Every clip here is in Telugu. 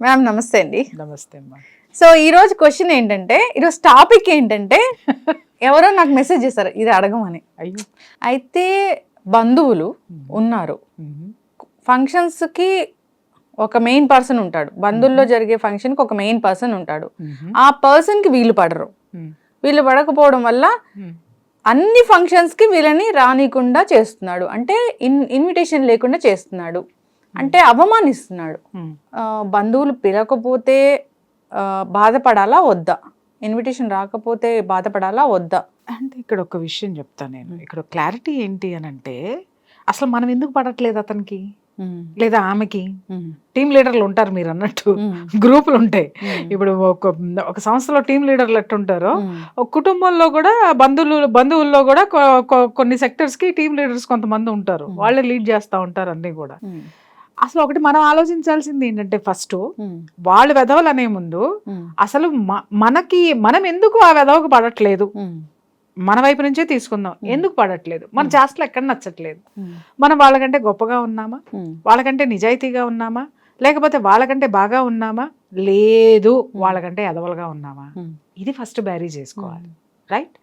మ్యామ్ నమస్తే అండి. నమస్తే అమ్మా. సో ఈ రోజు క్వశ్చన్ ఏంటంటే ఈరోజు టాపిక్ ఏంటంటే ఎవరో నాకు మెసేజ్ చేశారు ఇది అడగమని. అయ్యో. అయితే బంధువులు ఉన్నారు. మ్మ్. ఫంక్షన్స్కి ఒక మెయిన్ పర్సన్ ఉంటాడు. బంధువుల్లో జరిగే ఫంక్షన్కి ఒక మెయిన్ పర్సన్ ఉంటాడు. ఆ పర్సన్కి వీలు పడరు. వీళ్ళు పడకపోవడం వల్ల. అన్ని ఫంక్షన్స్కి వీళ్ళని రానికుండా చేస్తున్నాడు. అంటే ఇన్ ఇన్విటేషన్ లేకుండా చేస్తున్నాడు. అంటే అవమానిస్తున్నాడు. ఆ, బంధువులు పిలకపోతే బాధపడాలా? వద్దా. ఇన్విటేషన్ రాకపోతే బాధపడాలా? వద్దా. అంటే ఇక్కడ ఒక విషయం చెప్తా నేను. ఇక్కడ క్లారిటీ ఏంటి అని అంటే అసలు మనం ఎందుకు పడట్లేదు అతనికి? లేదా ఆమెకి టీం లీడర్లు ఉంటారు మీరు అన్నట్టు. గ్రూపులు ఉంటాయి. ఇప్పుడు ఒక ఒక సంస్థలో టీం లీడర్లు ఎట్టుంటారో ఒక కుటుంబంలో కూడా బంధువులు బంధువుల్లో కూడా కొన్ని సెక్టర్స్కి టీం లీడర్స్ కొంతమంది ఉంటారు. వాళ్ళే లీడ్ చేస్తా ఉంటారు అన్ని కూడా. అసలు ఒకటి మనం ఆలోచించాల్సింది ఏంటంటే ఫస్ట్ వాళ్ళు వెధవలు అనే ముందు అసలు మనకి మనం ఎందుకు ఆ వెధవకు పడట్లేదు? మన వైపు నుంచే తీసుకుందాం. ఎందుకు పడట్లేదు? మన. చేష్టలు ఎక్కడ నచ్చట్లేదు? మనం వాళ్ళకంటే గొప్పగా ఉన్నామా? వాళ్ళకంటే నిజాయితీగా ఉన్నామా? లేకపోతే వాళ్ళకంటే బాగా ఉన్నామా? లేదు. వాళ్ళకంటే ఎదవలుగా ఉన్నామా? ఇది ఫస్ట్ బ్యారీ చేసుకోవాలి. రైట్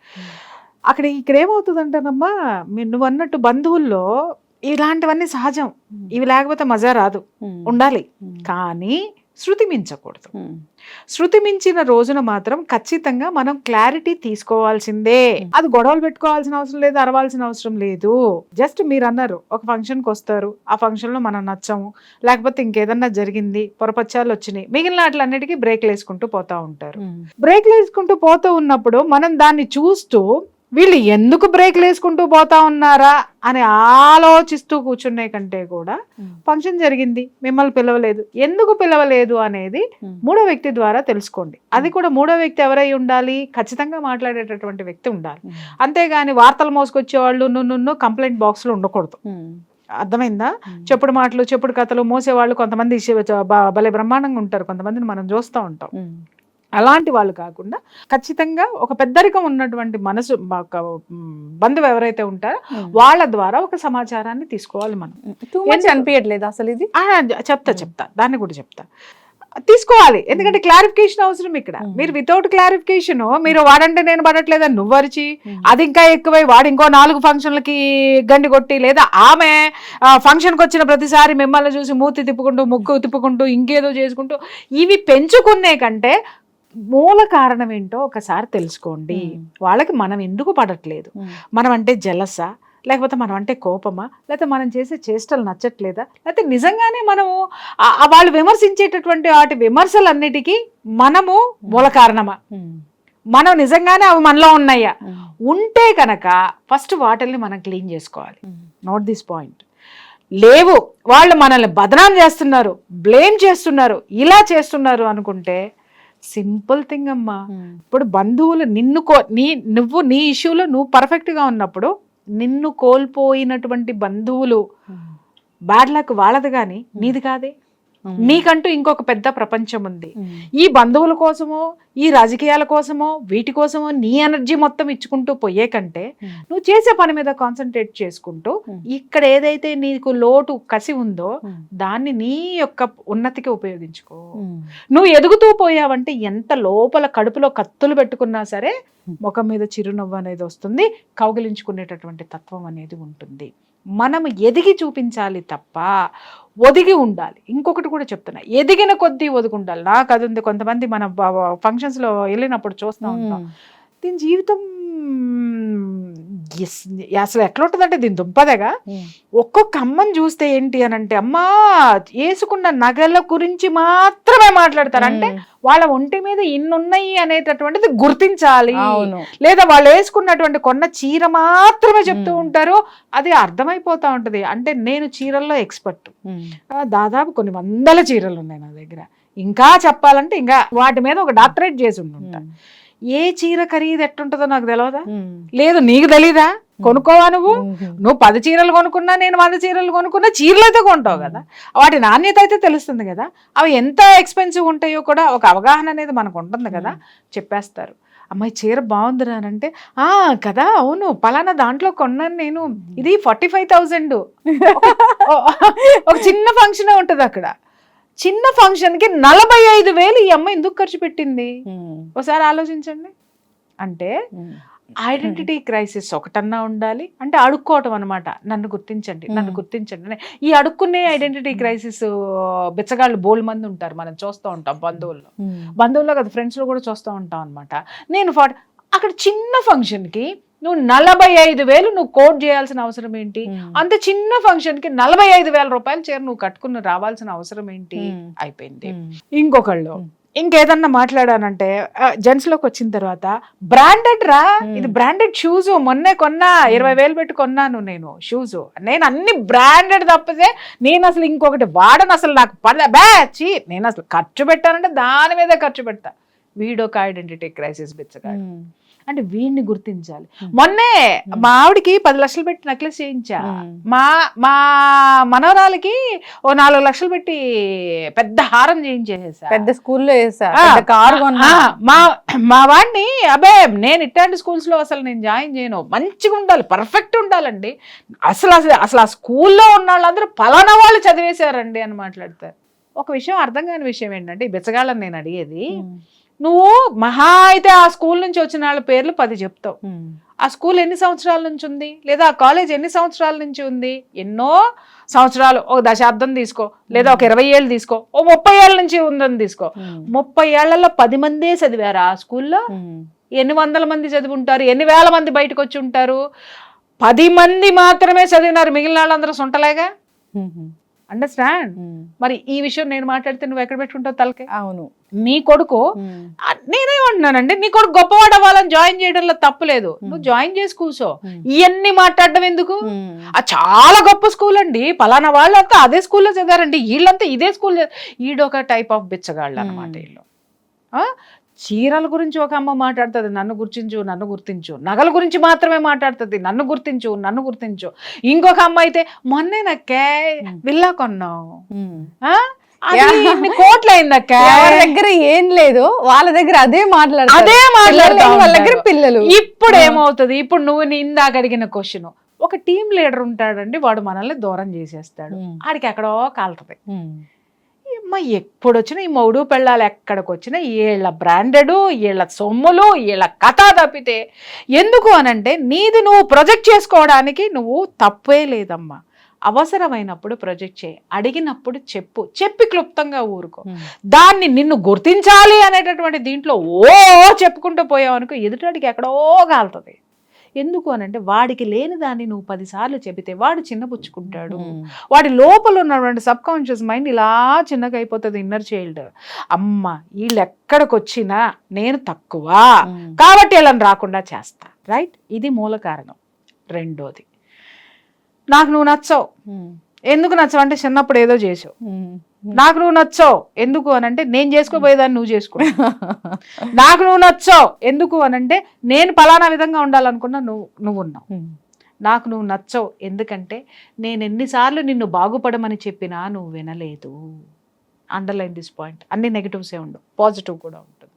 అక్కడ ఇక్కడ ఏమవుతుందంటేనమ్మా మీరు నువ్వు అన్నట్టు బంధువుల్లో ఇలాంటివన్నీ సహజం. ఇవి లేకపోతే మజా రాదు. ఉండాలి. కానీ శృతి మించకూడదు శృతి మించిన రోజున మాత్రం ఖచ్చితంగా మనం క్లారిటీ తీసుకోవాల్సిందే. అది గొడవలు పెట్టుకోవాల్సిన అవసరం లేదు అరవాల్సిన అవసరం లేదు. జస్ట్ మీరు అన్నారు ఒక ఫంక్షన్కి వస్తారు ఆ ఫంక్షన్లో మనం నచ్చము లేకపోతే ఇంకేదన్నా జరిగింది పొరపచ్చాలు వచ్చినాయి మిగిలిన వాటిలన్నిటికీ బ్రేక్లు వేసుకుంటూ పోతా ఉంటారు. బ్రేక్లు వేసుకుంటూ పోతూ ఉన్నప్పుడు మనం దాన్ని చూస్తూ వీళ్ళు ఎందుకు బ్రేక్లు వేసుకుంటూ పోతా ఉన్నారా అని ఆలోచిస్తూ కూర్చునే కంటే కూడా ఫంక్షన్ జరిగింది మిమ్మల్ని పిలవలేదు. ఎందుకు పిలవలేదు అనేది మూడో వ్యక్తి ద్వారా తెలుసుకోండి. అది కూడా మూడో వ్యక్తి ఎవరై ఉండాలి? ఖచ్చితంగా మాట్లాడేటటువంటి వ్యక్తి ఉండాలి. అంతేగాని వార్తలు మోసుకొచ్చే వాళ్ళు నున్ను కంప్లైంట్ బాక్స్లో ఉండకూడదు అర్థమైందా? చెప్పుడు మాటలు చెప్పుడు కథలు మోసేవాళ్ళు కొంతమంది భలే బ్రహ్మాండంగా ఉంటారు. కొంతమందిని మనం చూస్తూ ఉంటాం. అలాంటి వాళ్ళు కాకుండా ఖచ్చితంగా ఒక పెద్దరికం ఉన్నటువంటి మనసు బంధువు ఎవరైతే ఉంటారో వాళ్ళ ద్వారా ఒక సమాచారాన్ని తీసుకోవాలి మనం. అనిపించట్లేదు అసలు ఇది? చెప్తా చెప్తా. దాన్ని కూడా చెప్తా. తీసుకోవాలి. ఎందుకంటే క్లారిఫికేషన్ అవసరం ఇక్కడ. మీరు వితౌట్ క్లారిఫికేషన్ మీరు వాడంటే నేను పడట్లేదని నువ్వు అరిచి అది ఇంకా ఎక్కువై వాడు ఇంకో నాలుగు ఫంక్షన్లకి గండి కొట్టి లేదా ఆమె ఫంక్షన్కి వచ్చిన ప్రతిసారి మిమ్మల్ని చూసి మూతి తిప్పుకుంటూ ముక్కు తిప్పుకుంటూ ఇంకేదో చేసుకుంటూ ఇవి పెంచుకునే కంటే మూల కారణం ఏంటో ఒకసారి తెలుసుకోండి. వాళ్ళకి మనం ఎందుకు పడట్లేదు? మనం అంటే జలసా? లేకపోతే మనం అంటే కోపమా? లేకపోతే మనం చేసే చేష్టలు నచ్చట్లేదా? లేకపోతే నిజంగానే మనము వాళ్ళు విమర్శించేటటువంటి వాటి విమర్శలన్నిటికీ మనము మూల కారణమా? మనం నిజంగానే అవి మనలో ఉన్నాయా? ఉంటే కనుక ఫస్ట్ వాటిల్ని మనం క్లీన్ చేసుకోవాలి. నోట్ దిస్ పాయింట్ లేవు. వాళ్ళు మనల్ని బదనాం చేస్తున్నారు బ్లేమ్ చేస్తున్నారు ఇలా చేస్తున్నారు అనుకుంటే సింపుల్ థింగ్ అమ్మా. ఇప్పుడు బంధువులు నిన్ను కో నీ నువ్వు నీ ఇష్యూలో నువ్వు పర్ఫెక్ట్గా ఉన్నప్పుడు నిన్ను కోల్పోయినటువంటి బంధువులు బ్యాడ్ లక్ వాళ్ళది కానీ నీది కాదే. నీకంటూ ఇంకొక పెద్ద ప్రపంచం ఉంది. ఈ బంధువుల కోసమో ఈ రాజకీయాల కోసమో వీటి కోసమో నీ ఎనర్జీ మొత్తం ఇచ్చుకుంటూ పోయే కంటే నువ్వు చేసే పని మీద కాన్సన్ట్రేట్ చేసుకుంటూ ఇక్కడ ఏదైతే నీకు లోటు కసి ఉందో దాన్ని నీ యొక్క ఉన్నతికి ఉపయోగించుకో. నువ్వు ఎదుగుతూ పోయావంటే ఎంత లోపల కడుపులో కత్తులు పెట్టుకున్నా సరే ముఖం మీద చిరునవ్వు అనేది వస్తుంది. కౌగిలించుకునేటటువంటి తత్వం అనేది ఉంటుంది. మనం ఎదిగి చూపించాలి తప్ప ఒదిగి ఉండాలి. ఇంకొకటి కూడా చెప్తున్నా. ఎదిగిన కొద్దీ ఒదిగి ఉండాలి. నాకు అది ఉంది. కొంతమంది మన ఫంక్షన్స్లో వెళ్ళినప్పుడు చూస్తూ ఉంటాం. దీని జీవితం అసలు ఎట్లా ఉంటుందంటే దీని దుంపదగా ఒక్కొక్క అమ్మని చూస్తే ఏంటి అని అంటే అమ్మా వేసుకున్న నగల గురించి మాత్రమే మాట్లాడతారు. అంటే వాళ్ళ ఒంటి మీద ఇన్నున్నాయి అనేటటువంటిది గుర్తించాలి. లేదా వాళ్ళు వేసుకున్నటువంటి కొన్న చీర మాత్రమే చెప్తూ ఉంటారు. అది అర్థమైపోతా ఉంటది. అంటే నేను చీరల్లో ఎక్స్పర్ట్. దాదాపు కొన్ని వందల చీరలు ఉన్నాయి నా దగ్గర. ఇంకా చెప్పాలంటే ఇంకా వాటి మీద ఒక డాక్టరేట్ చేసి ఉంటుంటా ఏ చీర ఖరీదు ఎట్టుంటుందో నాకు తెలియదా లేదు నీకు తెలీదా? కొనుక్కోవా నువ్వు? నువ్వు పది చీరలు కొనుక్కున్నా నేను వంద చీరలు కొనుక్కున్నా చీరలు అయితే కొంటావు కదా. వాటి నాణ్యత అయితే తెలుస్తుంది కదా. అవి ఎంత ఎక్స్పెన్సివ్ ఉంటాయో కూడా ఒక అవగాహన అనేది మనకు ఉంటుంది కదా. చెప్పేస్తారు. అమ్మాయి చీర బాగుందిరా అని అంటే ఆ కదా అవును పలానా దాంట్లో కొన్నాను నేను. ఇది ఫార్టీ ఫైవ్ థౌజండ్ ఒక చిన్న ఫంక్షన్ ఉంటుంది అక్కడ. చిన్న ఫంక్షన్కి నలభై ఐదు వేలు ఈ అమ్మాయి ఎందుకు ఖర్చు పెట్టింది? ఒకసారి ఆలోచించండి. అంటే ఐడెంటిటీ క్రైసిస్ ఒకటన్నా ఉండాలి. అంటే అడుక్కోవటం అనమాట నన్ను గుర్తించండి నన్ను. గుర్తించండి. ఈ అడుక్కునే ఐడెంటిటీ క్రైసిస్ బిచ్చగాళ్ళు బోల్ మంది ఉంటారు. మనం చూస్తూ ఉంటాం బంధువుల్లో. బంధువుల్లో కదా ఫ్రెండ్స్లో కూడా చూస్తూ ఉంటాం అనమాట నేను అక్కడ చిన్న ఫంక్షన్కి నువ్వు నలభై ఐదు వేలు నువ్వు కోట్ చేయాల్సిన అవసరం ఏంటి? అంత చిన్న ఫంక్షన్కి నలభై ఐదు వేల రూపాయల చీర నువ్వు కట్టుకుని రావాల్సిన అవసరం ఏంటి? అయిపోయింది. ఇంకొకళ్ళు. ఇంకేదన్నా మాట్లాడానంటే జెంట్స్లోకి వచ్చిన తర్వాత బ్రాండెడ్ రా. ఇది బ్రాండెడ్ షూస్ మొన్నే కొన్నా ఇరవై వేలు పెట్టి కొన్నాను నేను షూస్ నేను అన్ని బ్రాండెడ్ తప్పితే నేను అసలు ఇంకొకటి వాడను అసలు నాకు పడ బ్యాచి నేను అసలు ఖర్చు పెట్టానంటే దాని మీదే ఖర్చు పెడతా. వీడొక ఐడెంటిటీ క్రైసిస్ బిచ్చగాడు. అంటే వీడిని గుర్తించాలి. Hmm. మొన్నే Hmm. మా ఆవిడకి పది లక్షలు పెట్టి నెక్లెస్ చేయించా. Hmm. మా మా మనవరాలకి ఓ నాలుగు లక్షలు పెట్టి పెద్ద హారం చేయించేసా పెద్ద స్కూల్లో వేసా. మా మా వాడిని అబే నేను ఇట్లాంటి స్కూల్స్లో అసలు నేను జాయిన్ చేయను. మంచిగా ఉండాలి పర్ఫెక్ట్ ఉండాలండి. అసలు అసలు అసలు ఆ స్కూల్లో ఉన్న వాళ్ళందరూ పలానా వాళ్ళు చదివేశారండి అని మాట్లాడతారు. ఒక విషయం అర్థం కాని విషయం ఏంటంటే ఈ బిచ్చగాళ్ళని నేను అడిగేది నువ్వు మహా అయితే ఆ స్కూల్ నుంచి వచ్చిన వాళ్ళ పేర్లు పది చెప్తావు. ఆ స్కూల్ ఎన్ని సంవత్సరాల నుంచి ఉంది? లేదా ఆ కాలేజ్ ఎన్ని సంవత్సరాల నుంచి ఉంది? ఎన్నో సంవత్సరాలు. ఒక దశాబ్దం తీసుకో. లేదా ఒక ఇరవై ఏళ్ళు తీసుకో. ఓ ముప్పై ఏళ్ళ నుంచి ఉందని తీసుకో. ముప్పై ఏళ్ళలో పది మందే చదివారు ఆ స్కూల్లో? ఎన్ని వందల మంది చదివి ఉంటారు ఎన్ని వేల మంది బయటకు వచ్చి ఉంటారు? పది మంది మాత్రమే చదివినారు. మిగిలిన వాళ్ళందరూ సొంటలేగా? అండర్స్టాండ్ మరి ఈ విషయం నేను మాట్లాడితే నువ్వు ఎక్కడ పెట్టుకుంటావు తలకే? అవును. నీ కొడుకు? ఆ, నేనేమంటున్నానంటే నీ కొడుకు గొప్పవాడు అవ్వాలని జాయిన్ చేయడంలో తప్పులేదు నువ్వు జాయిన్ చేసి కూర్చో. ఇవన్నీ మాట్లాడడం ఎందుకు? ఆ చాలా గొప్ప స్కూల్ అండి. పలానా వాళ్ళంతా అదే స్కూల్లో చదివారండి. వీళ్ళంతా ఇదే స్కూల్ ఈడొక టైప్ ఆఫ్ బిచ్చగాళ్ళు అనమాట Hmm. వీళ్ళు? చీరల గురించి ఒక అమ్మ మాట్లాడుతుంది నన్ను గుర్తించు నన్ను గుర్తించు నగల గురించి మాత్రమే మాట్లాడుతుంది నన్ను గుర్తించు నన్ను గుర్తించు ఇంకొక అమ్మ అయితే మొన్నే నక్కే. విల్లా కొన్నావు ఆ? అది యా. ఇన్ని కోట్లు అయిందక్కే ఎవరి దగ్గర ఏం లేదు వాళ్ళ దగ్గర అదే మాట్లాడతారు అదే మాట్లాడుతా వాళ్ళ దగ్గర. పిల్లలు ఇప్పుడు. ఏమవుతుంది ఇప్పుడు నువ్వు ఇందాక అడిగిన క్వశ్చన్ ఒక టీం లీడర్ ఉంటాడండి వాడు మనల్ని దూరం చేసేస్తాడు. ఆడికి ఎక్కడో కాలుతుంది అమ్మ ఎప్పుడు వచ్చినా ఈ మౌడు పెళ్ళాలు ఎక్కడికి వచ్చినా వీళ్ళ బ్రాండెడ్ వీళ్ళ సొమ్ములు వీళ్ళ కథ తప్పితే ఎందుకు అనంటే నీది నువ్వు ప్రొజెక్ట్ చేసుకోవడానికి నువ్వు తప్పే లేదమ్మా. అవసరమైనప్పుడు ప్రొజెక్ట్ చేయి అడిగినప్పుడు చెప్పు చెప్పి క్లుప్తంగా ఊరుకో. దాన్ని నిన్ను గుర్తించాలి అనేటటువంటి దీంట్లో ఓ చెప్పుకుంటూ పోయావు అనుకో ఎదుటాడికి ఎక్కడో కాలుతుంది. ఎందుకు అనంటే వాడికి లేని దాన్ని నువ్వు పదిసార్లు చెబితే వాడు చిన్నపుచ్చుకుంటాడు. వాడి లోపల ఉన్నటువంటి సబ్ కాన్షియస్ మైండ్ ఇలా చిన్నగా అయిపోతుంది ఇన్నర్ చైల్డ్. అమ్మ వీళ్ళు ఎక్కడికి వచ్చినా నేను తక్కువ. కాబట్టి వీళ్ళని రాకుండా చేస్తా. రైట్? ఇది మూల కారణం. రెండోది. నాకు నువ్వు నచ్చవు. ఎందుకు నచ్చవు? అంటే చిన్నప్పుడు ఏదో చేసావు. నాకు నువ్వు నచ్చావు. ఎందుకు అని అంటే నేను చేసుకోబోయేదాన్ని నువ్వు చేసుకో. నాకు నువ్వు నచ్చావు. ఎందుకు అని అంటే నేను పలానా విధంగా ఉండాలనుకున్నా నువ్వు నువ్వు ఉన్నావు. నాకు నువ్వు నచ్చవు. ఎందుకంటే నేను ఎన్నిసార్లు నిన్ను బాగుపడమని చెప్పినా నువ్వు వినలేదు. అండర్లైన్ దిస్ పాయింట్ అన్ని నెగిటివ్సే ఉండవు. పాజిటివ్ కూడా ఉంటుంది.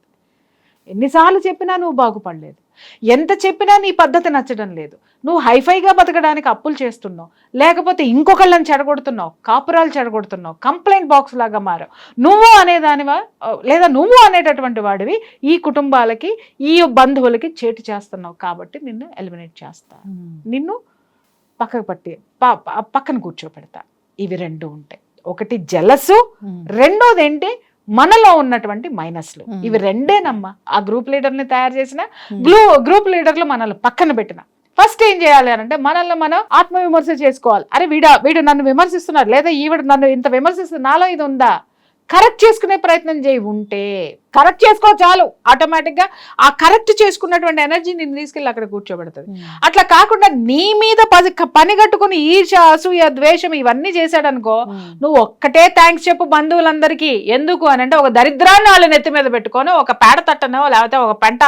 ఎన్నిసార్లు చెప్పినా నువ్వు బాగుపడలేదు. ఎంత చెప్పినా నీ పద్ధతి నచ్చడం లేదు. నువ్వు హైఫైగా బతకడానికి అప్పులు చేస్తున్నావు. లేకపోతే ఇంకొకళ్ళని చెడగొడుతున్నావు. కాపురాలు చెడగొడుతున్నావు. కంప్లైంట్ బాక్స్ లాగా మారావు. నువ్వు అనేదానివా? లేదా నువ్వు అనేటటువంటి వాడివి ఈ కుటుంబాలకి ఈ బంధువులకి చేటు చేస్తున్నావు కాబట్టి నిన్ను ఎలిమినేట్ చేస్తా. ఉమ్. నిన్ను పక్కకు పట్టి పక్కన కూర్చోపెడతా. ఇవి రెండు ఉంటాయి. ఒకటి జలసు ఉమ్. రెండోది ఏంటి? మనలో ఉన్నటువంటి మైనస్లు. Hmm. ఇవి రెండేనమ్మా. ఆ గ్రూప్ లీడర్ని తయారు చేసిన Hmm. గ్రూప్ లీడర్లు మనల్ని పక్కన పెట్టిన. ఫస్ట్ ఏం చేయాలి అని అంటే మనల్ని మనం ఆత్మవిమర్శ చేసుకోవాలి. అరే వీడా వీడు నన్ను విమర్శిస్తున్నాడు. లేదా ఈవిడ నన్ను ఇంత విమర్శిస్తుంది నాలో ఇది ఉందా? కరెక్ట్ చేసుకునే ప్రయత్నం చేయి ఉంటే కరెక్ట్ చేసుకో చాలు. ఆటోమేటిక్గా ఆ కరెక్ట్ చేసుకున్నటువంటి ఎనర్జీ నిన్ను తీసుకెళ్ళి అక్కడ కూర్చోబెడుతుంది. ఉమ్. అట్లా కాకుండా నీ మీద పది పని కట్టుకుని ఈర్ష అసూయ ద్వేషం ఇవన్నీ చేశాడనుకో ఉమ్. నువ్వు ఒక్కటే థ్యాంక్స్ చెప్పు బంధువులందరికీ. ఎందుకు అని అంటే ఒక దరిద్రాన్ని వాళ్ళు నెత్తి మీద పెట్టుకొని ఒక పేడ తట్టనో లేకపోతే ఒక పెంట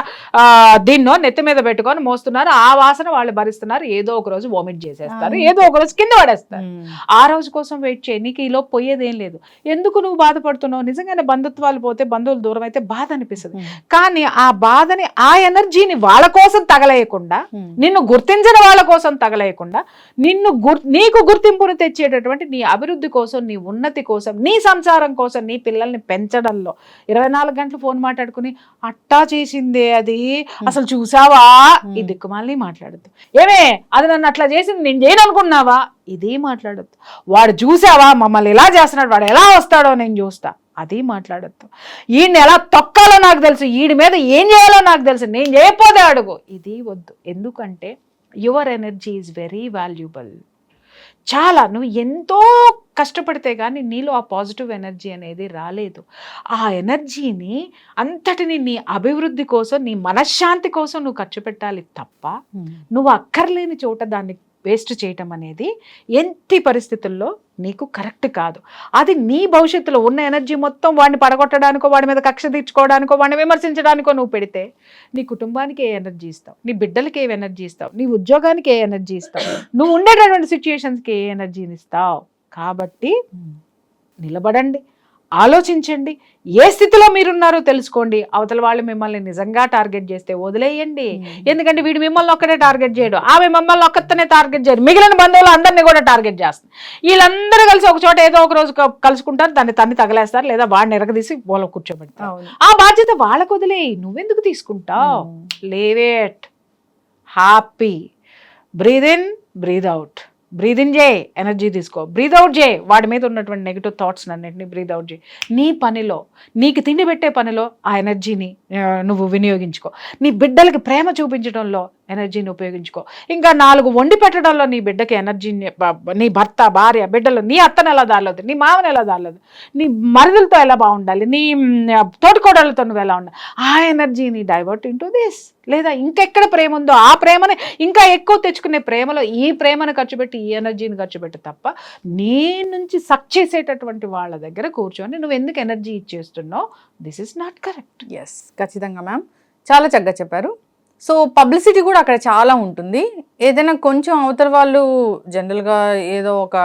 దీన్నో నెత్తి మీద పెట్టుకొని మోస్తున్నారు. ఆ వాసన వాళ్ళు భరిస్తున్నారు. ఏదో ఒక రోజు వామిట్ చేసేస్తారు. అంతే. ఏదో ఒక రోజు కింద పడేస్తారు. ఆ రోజు కోసం వెయిట్ చేయి. నీకు ఈలో పోయేదేం లేదు. ఎందుకు నువ్వు బాధపడుతున్నావు? నిజంగానే బంధుత్వాలు పోతే బంధువులు దూరం అయితే బాధ అనిపిస్తుంది. కానీ ఆ బాధని ఆ ఎనర్జీని వాళ్ళ కోసం తగలేయకుండా నిన్ను గుర్తించిన వాళ్ళ కోసం తగలేయకుండా నిన్ను గుర్ నీకు గుర్తింపును తెచ్చేటటువంటి నీ అభివృద్ధి కోసం నీ ఉన్నతి కోసం నీ సంసారం కోసం నీ పిల్లల్ని పెంచడంలో. ఇరవై నాలుగు గంటలు ఫోన్ మాట్లాడుకుని అట్టా చేసిందే అది? అసలు చూసావా? ఈ దిక్కుమాలని మాట్లాడద్దు. ఏమే అది నన్ను అట్లా చేసింది నేను చేయను అనుకున్నావా ఇదే మాట్లాడద్దు. వాడు చూసావా? మమ్మల్ని ఎలా చేస్తున్నాడు? వాడు ఎలా వస్తాడో నేను చూస్తా. అది మాట్లాడద్దు. ఈయన్ని ఎలా తొక్కాలో నాకు తెలుసు ఈడి మీద ఏం చేయాలో నాకు తెలుసు నేను చేయకపోతే అడుగు. ఇది వద్దు. ఎందుకంటే your energy is very valuable. చాలా నువ్వు ఎంతో కష్టపడితే కానీ నీలో ఆ పాజిటివ్ ఎనర్జీ అనేది రాలేదు. ఆ ఎనర్జీని అంతటిని నీ అభివృద్ధి కోసం నీ మనశ్శాంతి కోసం నువ్వు ఖర్చు పెట్టాలి తప్ప నువ్వు అక్కర్లేని చోట దాన్ని వేస్ట్ చేయటం అనేది ఎంత పరిస్థితుల్లో నీకు కరెక్ట్ కాదు. అది నీ భవిష్యత్తులో ఉన్న ఎనర్జీ మొత్తం వాడిని పడగొట్టడానికో వాడి మీద కక్ష తీర్చుకోవడానికో వాడిని విమర్శించడానికో నువ్వు పెడితే నీ కుటుంబానికి ఏ ఎనర్జీ ఇస్తావు? నీ బిడ్డలకి ఏ ఎనర్జీ ఇస్తావు? నీ ఉద్యోగానికి ఏ ఎనర్జీ ఇస్తావు? నువ్వు ఉండేటటువంటి సిచ్యుయేషన్స్కి ఏ ఎనర్జీని ఇస్తావు? కాబట్టి నిలబడండి. ఆలోచించండి. ఏ స్థితిలో మీరున్నారో తెలుసుకోండి. అవతల వాళ్ళు మిమ్మల్ని నిజంగా టార్గెట్ చేస్తే వదిలేయండి. ఎందుకంటే వీడు మిమ్మల్ని ఒక్కడే టార్గెట్ చేయడు. ఆమె మిమ్మల్ని ఒక్కతనే టార్గెట్ చేయడు. మిగిలిన బంధువులు అందరినీ కూడా టార్గెట్ చేస్తుంది. వీళ్ళందరూ కలిసి ఒక చోట ఏదో ఒక రోజు కలుసుకుంటారు. దాన్ని తన్ని తగలేస్తారు. లేదా వాడిని ఎరగదీసి వాళ్ళ కూర్చోబెడతారు. ఆ బాధ్యత వాళ్ళకు వదిలేయి. నువ్వెందుకు తీసుకుంటావు? లేవేట్ happy breathe in breathe out breathe in చేయి ఎనర్జీ తీసుకో. బ్రీద్ అవుట్ చేయి వాడి మీద ఉన్నటువంటి నెగిటివ్ థాట్స్ అన్నింటినీ బ్రీద్ అవుట్ చేయి నీ పనిలో నీకు తిండి పెట్టే పనిలో ఆ ఎనర్జీని నువ్వు వినియోగించుకో. నీ బిడ్డలకి ప్రేమ చూపించడంలో ఎనర్జీని ఉపయోగించుకో. ఇంకా నాలుగు వండి పెట్టడంలో నీ బిడ్డకి ఎనర్జీని నీ భర్త భార్య బిడ్డలు నీ అత్తను ఎలా దారలేదు నీ మామని ఎలా దారలేదు నీ మరుదులతో ఎలా బాగుండాలి? నీ తోటికోడలతో నువ్వు ఎలా ఉండాలి? ఆ ఎనర్జీని డైవర్ట్ ఇంటూ దిస్. లేదా ఇంకెక్కడ ప్రేమ ఉందో ఆ ప్రేమని ఇంకా ఎక్కువ తెచ్చుకునే ప్రేమలో ఈ ప్రేమను ఖర్చు పెట్టి ఈ ఎనర్జీని ఖర్చు పెట్టి తప్ప నీ నుంచి సక్ చేసేటటువంటి వాళ్ళ దగ్గర కూర్చొని నువ్వు ఎందుకు energy ఇచ్చేస్తున్నావు? This is not correct. Yes ఖచ్చితంగా మ్యామ్. చాలా చక్కగా చెప్పారు. సో పబ్లిసిటీ కూడా అక్కడ చాలా ఉంటుంది. ఏదైనా కొంచెం అవతల వాళ్ళు జనరల్గా ఏదో ఒక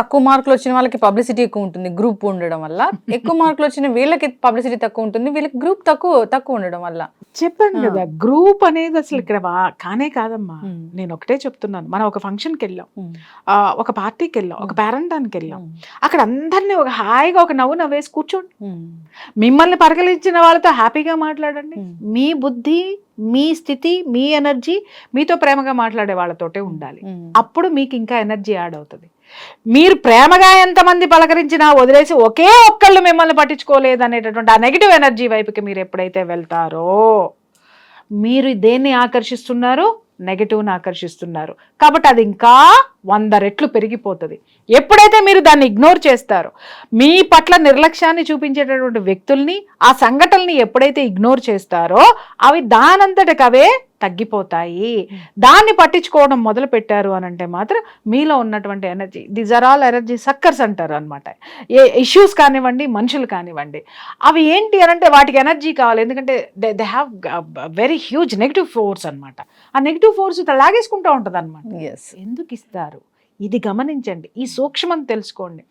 తక్కువ మార్కులు వచ్చిన వాళ్ళకి పబ్లిసిటీ ఎక్కువ ఉంటుంది గ్రూప్ ఉండడం వల్ల ఎక్కువ మార్కులు వచ్చిన వీళ్ళకి పబ్లిసిటీ తక్కువ ఉంటుంది వీళ్ళకి గ్రూప్ తక్కువ తక్కువ ఉండడం వల్ల చెప్పాను ఆ. కదా గ్రూప్ అనేది అసలు ఇక్కడ కానే కాదమ్మా. నేను ఒకటే చెప్తున్నాను మనం ఒక ఫంక్షన్కి వెళ్ళాం ఒక పార్టీకి వెళ్ళాం ఒక. పేరెంటానికి వెళ్ళాం. అక్కడ అందరినీ ఒక హాయిగా ఒక నవ్వు నవ్వేసి కూర్చోండి. మిమ్మల్ని పరిగణించిన వాళ్ళతో హ్యాపీగా మాట్లాడండి. మీ బుద్ధి మీ స్థితి మీ ఎనర్జీ మీతో ప్రేమగా మాట్లాడే వాళ్ళతోటే ఉండాలి. అప్పుడు మీకు ఇంకా ఎనర్జీ యాడ్ అవుతుంది మీరు ప్రేమగా ఎంతమంది పలకరించినా వదిలేసి ఒకే ఒక్కళ్ళు మిమ్మల్ని పట్టించుకోలేదు అనేటటువంటి ఆ నెగిటివ్ ఎనర్జీ వైపుకి మీరు ఎప్పుడైతే వెళ్తారో మీరు దేన్ని ఆకర్షిస్తున్నారు? నెగిటివ్ని ఆకర్షిస్తున్నారు. కాబట్టి అది ఇంకా వంద రెట్లు పెరిగిపోతుంది. ఎప్పుడైతే మీరు దాన్ని ఇగ్నోర్ చేస్తారో మీ పట్ల నిర్లక్ష్యాన్ని చూపించేటటువంటి వ్యక్తుల్ని ఆ సంఘటనల్ని ఎప్పుడైతే ఇగ్నోర్ చేస్తారో అవి దానంతటికవే తగ్గిపోతాయి. దాన్ని పట్టించుకోవడం మొదలు పెట్టారు అని అంటే మాత్రం మీలో ఉన్నటువంటి energy these are all energy suckers అంటారు అనమాట ఏ ఇష్యూస్ కానివ్వండి మనుషులు కానివ్వండి. అవి ఏంటి అని అంటే వాటికి ఎనర్జీ కావాలి. ఎందుకంటే they they have very huge negative force అన్నమాట. ఆ నెగిటివ్ ఫోర్స్ లాగేసుకుంటూ ఉంటుంది అనమాట ఎస్ ఎందుకు ఇస్తారు? ఇది గమనించండి. ఈ సూక్ష్మం తెలుసుకోండి.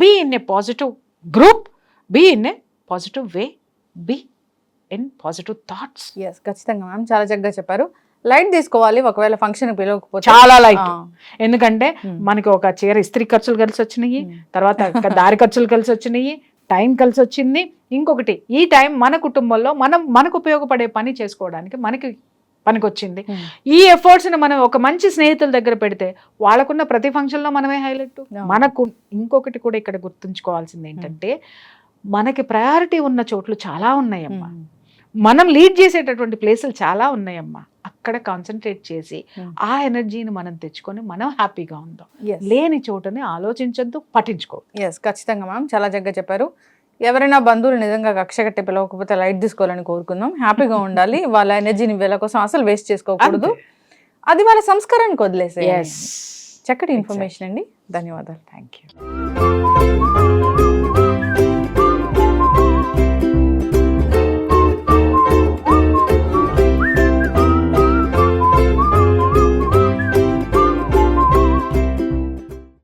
Be in a positive group be in a positive way be in positive thoughts yes ఖచ్చితంగా మ్యామ్ చాలా చక్కగా చెప్పారు లైట్ తీసుకోవాలి ఒకవేళ ఫంక్షన్ పిలవకపోతే చాలా లైట్. ఎందుకంటే ఉమ్. మనకి ఒక చీర ఇస్త్రీ ఖర్చులు కలిసి వచ్చినాయి ఉమ్. తర్వాత దారి ఖర్చులు కలిసి వచ్చినాయి టైం కలిసి వచ్చింది ఇంకొకటి ఈ టైం మన కుటుంబంలో మనం మనకు ఉపయోగపడే పని చేసుకోవడానికి మనకి పనికొచ్చింది ఉమ్. ఈ ఎఫర్ట్స్ని మనం ఒక మంచి స్నేహితుల దగ్గర పెడితే వాళ్ళకున్న ప్రతి ఫంక్షన్లో మనమే హైలైట్. మనకు ఇంకొకటి కూడా ఇక్కడ గుర్తుంచుకోవాల్సింది ఏంటంటే మనకి ప్రయారిటీ ఉన్న చోట్లు చాలా ఉన్నాయమ్మా. మనం లీడ్ చేసేటటువంటి ప్లేసులు చాలా ఉన్నాయమ్మా. అక్కడ కాన్సన్ట్రేట్ చేసి Hmm. ఆ ఎనర్జీని మనం తెచ్చుకొని మనం హ్యాపీగా ఉందాం. లేని చోటని ఆలోచించొద్దు పట్టించుకో. ఎస్ ఖచ్చితంగా మ్యామ్ చాలా చక్కగా చెప్పారు. ఎవరైనా బంధువులు నిజంగా కక్ష కట్టి పిలవకపోతే లైట్ తీసుకోవాలని కోరుకుందాం. హ్యాపీగా ఉండాలి. వాళ్ళ ఎనర్జీని వీళ్ళ కోసం అసలు వేస్ట్ చేసుకోకూడదు. అది వాళ్ళ సంస్కారానికి వదిలేసే చక్కటి ఇన్ఫర్మేషన్ అండి. ధన్యవాదాలు. Thank you